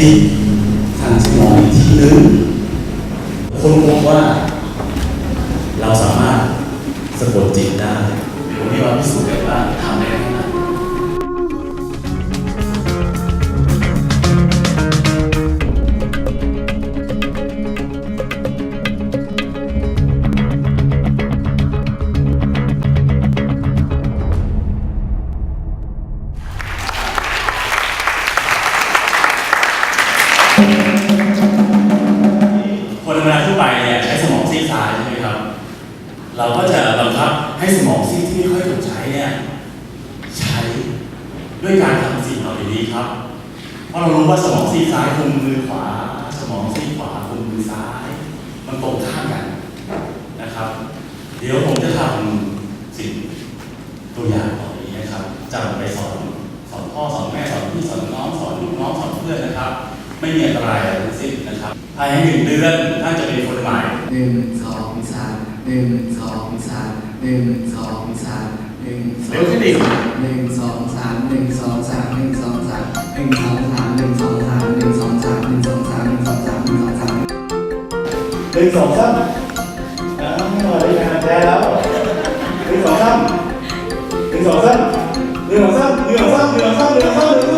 จิตทางสมองอีกทีนึงคนพบว่า เราสามารถสะกดจิตได้ผมมีความพิสูจน์ได้ว่าทำได้ บังคับให้สมองซีกที่ไม่ค่อยถูกใช้เนี่ยใช้ด้วยการทำสิ่งเหล่านี้ครับ เพราะเรารู้ว่าสมองซีกซ้ายคุมมือขวา สมองซีกขวาคุมมือซ้าย มันตรงข้ามกันนะครับ เดี๋ยวผมจะทำสิ่งตัวอย่างเหล่านี้นะครับจะเอาไปสอนสอนพ่อสอนแม่สอนพี่สอนน้องสอนลูกน้องสอนเพื่อนนะครับ ไม่มีอันตรายอะไรทั้งสิ้นนะครับภายในหนึ่งเดือนท่านจะเป็นคนใหม่หนึ่งสองสามหนึ่งสองสาม หนึ่งสองสามหนึ่งสองเร็วขึ้นอีกหนึ่งสองสามหนึ่งสองสามหนึ่งสองสามหนึ่งสองสามหนึ่งสองสามหนึ่งสองสามหนึ่งสองสามหนึ่งสองสามหนึ่งสองสาม หนึ่งสองสามอ่าได้งานแท้แล้วหนึ่งสองสามหนึ่งสองสามหนึ่งสองสามหนึ่งสองสามหนึ่งสองสามหนึ่งสองสาม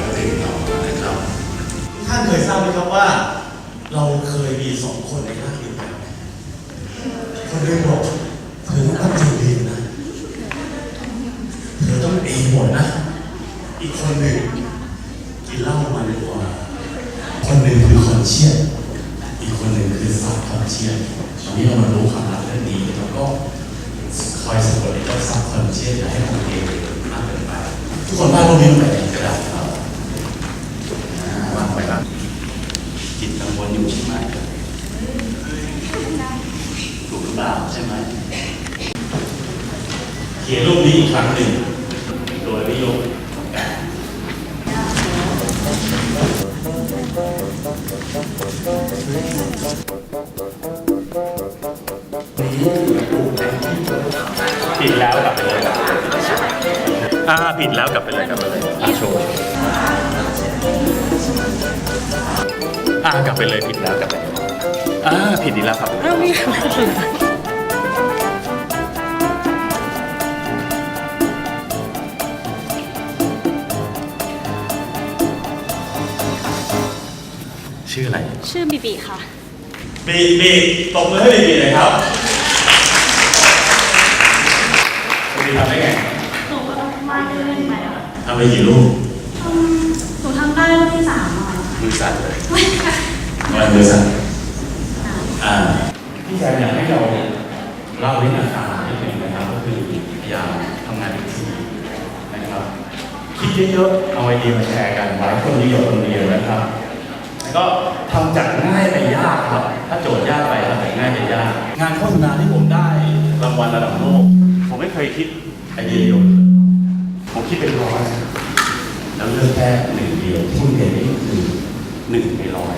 กับตื่นนอนะครับท่านเคยทราบไหมครับว่า เราเคยมีสองคนในร่างเดียวกันคนหนึงบอกเธอต้องตั้งใจเรียนนะเธอต้องเองหมดนะ อีกคนหนึ่งกินเหล้ามันกว่า คนหนึ่งคือคอนเชียสอีกคนหนึ่งคือซับคอนเชียสวันนี้เรามารู้ความลับเรื่องนี้แล้วก็คอยสะกดไอ้เจ้าซับคอนเชียสอย่าให้มันเองมากเกินไปทุกคนบ้านเรามีแบบนี้ก็ได้ครับอ่าวางไว้ครับจิตกังวลอยู่ใช่ไหมถูกหรือเปล่าใช่ไหมเขียนรูปนี้อีกครั้งหนึ่ง โดยไม่ยกแกะผิดแล้วกลับไปเลยอ่าผิดแล้วกลับไปเลยกลับไปเลยอะโชว์อ่ากลับไปเลยผิดแล้วกลับไปอ่าผิดอีกแล้วครับเรามีอะไรถึง ชื่ออะไรชื่อบีบีค่ะ บีบีตบมือให้บีบีเลยครับบีบีทำได้ไงหนูก็ต้องวาดเล่นๆไปอะค่ะทำไปกี่รูปอืมหนูทำได้รูปที่สามอะค่ะมือสั่นเลยไม่ค่ะทำไมมือสั่นอ่าพี่แซมอยากให้เราเล่าเรื่องอาการนิดหนึ่งนะครับก็คือพยายามทำงานเป็นทีมนะครับคิดเยอะๆเอาไอเดียมาแชร์กันหลายคนนิยมคนเดียวนะครับแล้ว ก็ทำจากง่ายไปยากครับ ถ้าโจทย์ยากไปทำจากง่ายไปยาก งานโฆษณาที่ผมได้รางวัลระดับโลก ผมไม่เคยคิดไอเดียเดียวผมคิดเป็นร้อยแล้วเลือกแค่หนึ่งเดียวที่เห็นนี่คือหนึ่งในร้อย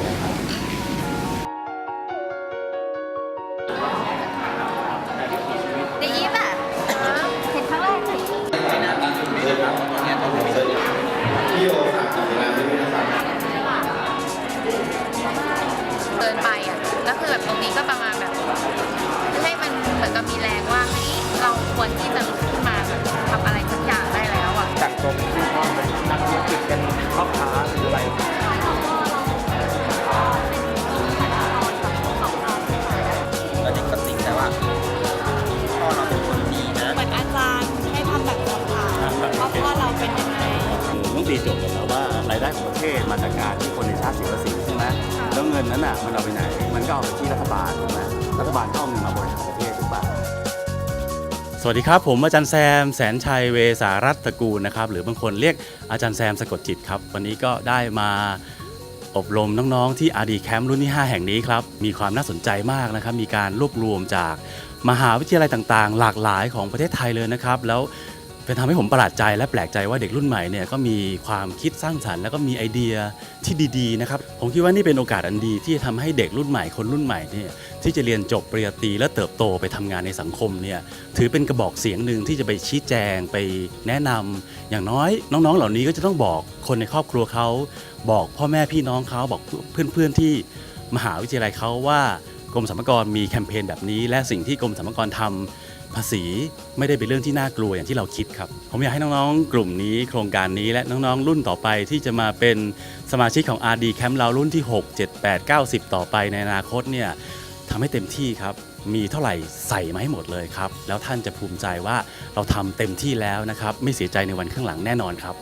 ไปอะแล้วคือแบบตรงนี้ก็ประมาณแบบให้มันเหมือนกับมีแรงว่าเฮ้ยเราควรที่จะลุกขึ้นมาแบบทำอะไรสักอย่างได้แล้วอะจากตรงที่ว่าเป็นนักธุรกิจเป็นพ่อค้าหรืออะไรแล้วเด็กก็ติดแต่ว่าพ่อเราเป็นคนดีนะ เหมือนอาจารย์ให้ทำแบบสอบถามว่าพ่อเราเป็นยังไงต้องตีโจทย์กันแล้วว่ารายได้ ของประเทศมาจากการที่คนในชาติเสียภาษีใช่ไหมแล้วเงินนั้นอะมันเอาไปไหน มันก็เอาไปที่รัฐบาลถูกไหมรัฐบาลเข้าเงินมาบริหารประเทศถูกปะสวัสดีครับ ผมอาจารย์แซม แสนชัยเวสารัตกูลนะครับหรือบางคนเรียกอาจารย์แซมสะกดจิตครับ วันนี้ก็ได้มาอบรมน้องๆ ที่อาดีแคมป์รุ่นที่ 5 แห่งนี้ครับ มีความน่าสนใจมากนะครับ มีการรวบรวมจากมหาวิทยาลัยต่างๆ หลากหลายของประเทศไทยเลยนะครับ แล้ว เป็นทำให้ผมประหลาดใจและแปลกใจว่าเด็กรุ่นใหม่เนี่ยก็มีความคิดสร้างสรรค์ แล้วก็มีไอเดียที่ดีๆนะครับผมคิดว่านี่เป็นโอกาสอันดีที่จะทำให้เด็กรุ่นใหม่คนรุ่นใหม่เนี่ยที่จะเรียนจบปริญญาตรีและเติบโตไปทำงานในสังคมเนี่ยถือเป็นกระบอกเสียงหนึ่งที่จะไปชี้แจงไปแนะนำอย่างน้อยน้องๆ เหล่านี้ก็จะต้องบอกคนในครอบครัวเขาบอกพ่อแม่พี่น้องเขาบอกเพื่อนๆที่มหาวิทยาลัยเขาว่ากรมสรรพากรมีแคมเปญแบบนี้ และสิ่งที่กรมสรรพากรทำ ภาษีไม่ได้เป็นเรื่องที่น่ากลัวอย่างที่เราคิดครับ ผมอยากให้น้องๆ กลุ่มนี้โครงการนี้และน้องๆ รุ่นต่อไปที่จะมาเป็นสมาชิกของ RD Camp เรารุ่นที่ 6 7 8 9 10ต่อไปในอนาคตเนี่ยทำให้เต็มที่ครับ มีเท่าไหร่ใส่มาให้หมดเลยครับ แล้วท่านจะภูมิใจว่าเราทำเต็มที่แล้วนะครับ ไม่เสียใจในวันข้างหลังแน่นอนครับ